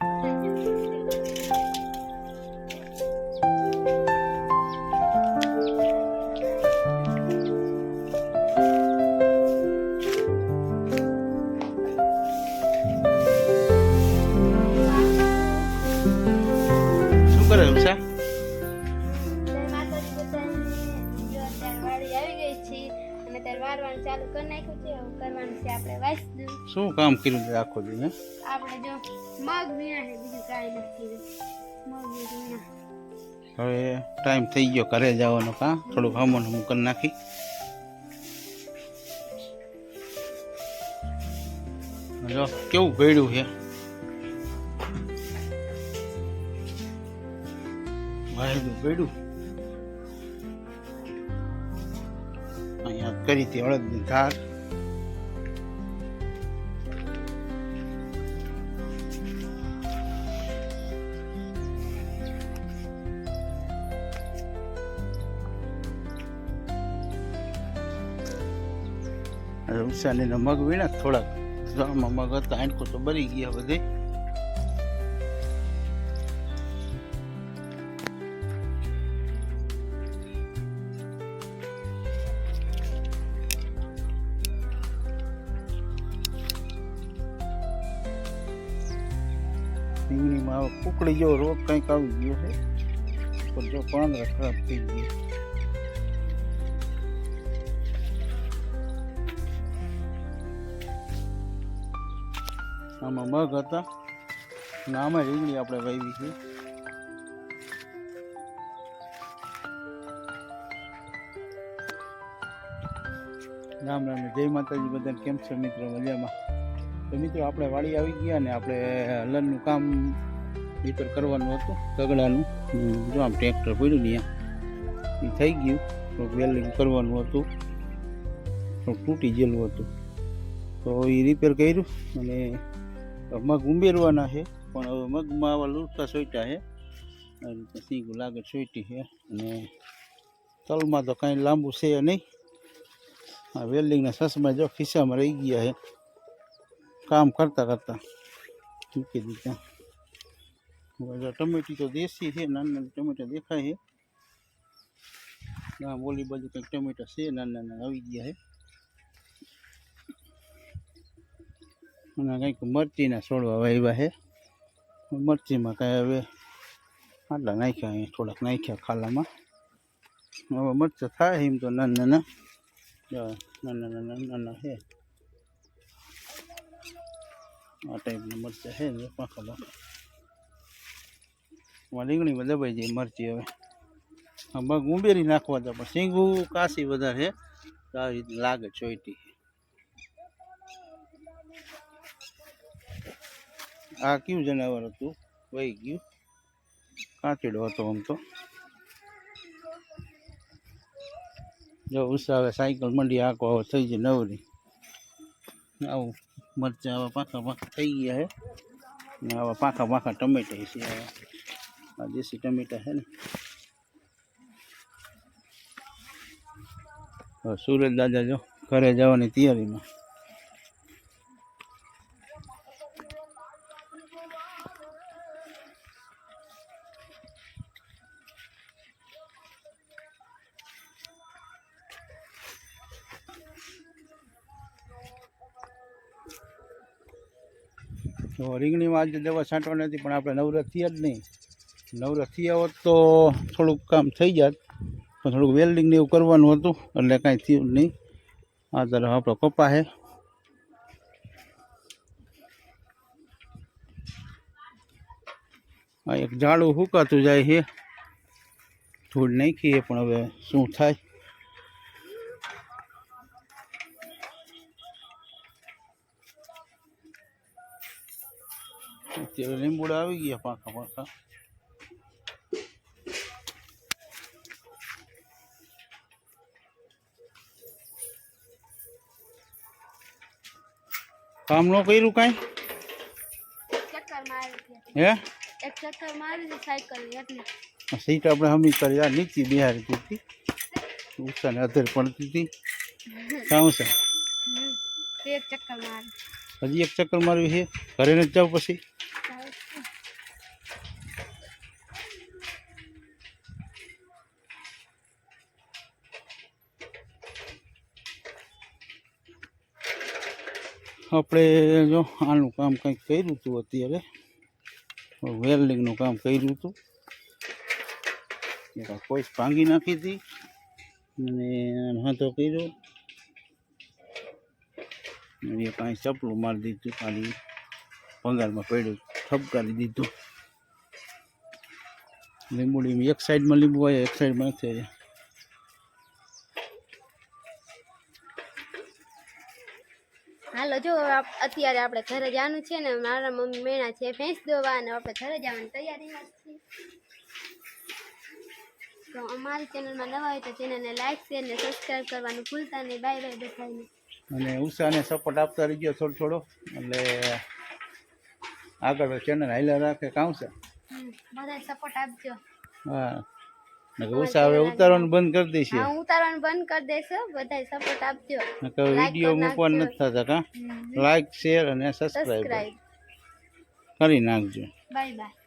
શું અને ત્યારે વારવાનું ચાલુ કરી નાખ્યું છે. હવે કરવાનું છે આપણે વાંચતું શું કામ કર્યું તે આખો દી હે આપણે જો મગ વીણા છે બીજું કાંઈ નથી મગ વીણા. હવે ટાઈમ થઈ ગયો ઘરે જવાનો કા? થોડુંક હમણ હમું કરી નાખી. જો કેવું ગળ્યું છે? વાયદું ગળ્યું કરી હતી હળદની ધાર ઉષાની મગ વીણા થોડાક મગ હતા આંકો તો બરી ગયા બધે રીંગણીમાં હવે કુકડી જેવો રોગ કંઈક આવી ગયો છે. પણ જો પાંદરા ખરાબ થઈ ગયા. આમાં મગ હતા. અને આમાં રીંગણી આપણે વાવી છે. રામ રામ જય માતાજી, બધાને કેમ છે મિત્રો? મજામાં? તો મિત્રો આપણે વાડી આવી ગયા ને આપણે હલનનું કામ ભીતર કરવાનું હતું, તગડાનું. જો આમ ટ્રેક્ટર પડ્યું ને એ થઈ ગયું. થોડુંક વેલ્ડિંગ કરવાનું હતું. થોડુંક તૂટી ગયેલું હતું. તો એ રિપેર કર્યું અને મગ ઉમેરવાના છે. પણ હવે મગમાં આવા લૂંટતા સોઈટા છે. આ રીતે સિંગું લાગે સોઈટી છે. અને તલમાં તો કાંઈ લાંબુ છે નહીં. આ વેલ્ડિંગના સસમાં જો ખિસ્સામાં રહી ગયા છે. કામ કરતા કરતા. મૂકી દીધા ટમેટી તો દેશી છે નાના નાના ટમેટા દેખાય છે. ના ઓલી બાજુ કંઈક ટમેટા છે નાના નાના આવી ગયા છે. અને કંઈક મરચીના છોડવા વાવ્યા છે. મરચીમાં કાંઈ હવે આટલા નાખ્યા અહીં થોડાક નાખ્યા ખાલામાં. હવે મરચાં થાય એમ તો નાના નાના નાના નાના નાના છે. આ ટાઈપના મરચાં છે ને પાખા પાખા એમાં રીંગણીમાં દબાઈ જાય મરચી હવે. મગ ઉમેરી નાખવા હતા પણ શીંગું કાશી વધારે છે. આવી લાગે ચોઈટી. આ કયું જનાવર હતું? વહી ગયું. કાચડો હતો આમ તો. જો ઉત્સાહ સાયકલ મંડી આખો આવો થઈ જાય નવરી. આવું. મરચાં, આવા પાકા પાકા થઈ ગયા છે. ને આવા પાકા પાકા ટમેટા છે. આ દેશી ટમેટા છે ને. સુરજ દાદા જો ઘરે જવાની તૈયારીમાં. તો રીંગણીમાં આજે દવા છાંટવા નથી પણ આપણે નવરત થયા જ નહીં. નવરત થયા તો થોડુંક કામ થઈ જાત, પણ થોડુંક વેલ્ડિંગ ને એવું કરવાનું હતું, એટલે કાંઈ થયું નહીં. આ તરફ આપણો કપા છે આ એક ઝાડું હુકાતું જાય છે. ધૂળ નાખીએ પણ હવે શું થાય? અત્યારે લીંબુડા આવી ગયા પાકા પાકા કામ ન કર્યું કાંઈ ચક્કર મારી છે હે એક ચક્કર મારી છે સાયકલ એટલે આ સીટ આપણે હમી કરી આ નીચે બિહારી હતી ઉષાને અધર પડતી હતી કામ છે હમ. તે એક ચક્કર મારી હજી એક ચક્કર મારવી છે ઘરે નથી જાવ પછી આપણે જો આનું કામ કંઈક કર્યું હતું અત્યારે. વેલ્ડિંગનું કામ કર્યું હતું. કોઈ ભાંગી નાખી હતી. અને હાથો કર્યો. અને કાંઈ ચપલું મારી દીધું, ખાલી પંગારમાં પડ્યું, ઠપકારી દીધું. લીંબુડી એક સાઈડમાં લીંબુ હોય, એક સાઈડમાં નથી આવ્યા. હાલો જો અત્યારે આપણે ઘરે જવાનું છે ને મારા મમ્મી મેણા છે ભેંસ દોવા અને આપણે ઘરે જવાની તૈયારીમાં જ છીએ. તો અમારી ચેનલમાં નવા હોય તો ચેનલને લાઈક શેર ને સબસ્ક્રાઈબ કરવાનું ભૂલતા નહીં. બાય બાય બધાને. અને ઉષાને સપોર્ટ આપતા રહીજો થોડો થોડો. એટલે આગળ ચેનલ હાઈલા રાખે છે. બધા સપોર્ટ આપજો. હા. ઉષા હવે ઉતારવાનું બંધ કરી દેશે. હા ઉતારવાનું બંધ કરી દેશો બધા સપોર્ટ આપજો. નકર વીડિયો મૂકવાનું નથી થતા કા? લાઈક શેર અને સબસ્ક્રાઈબ કરી નાખજો. Bye bye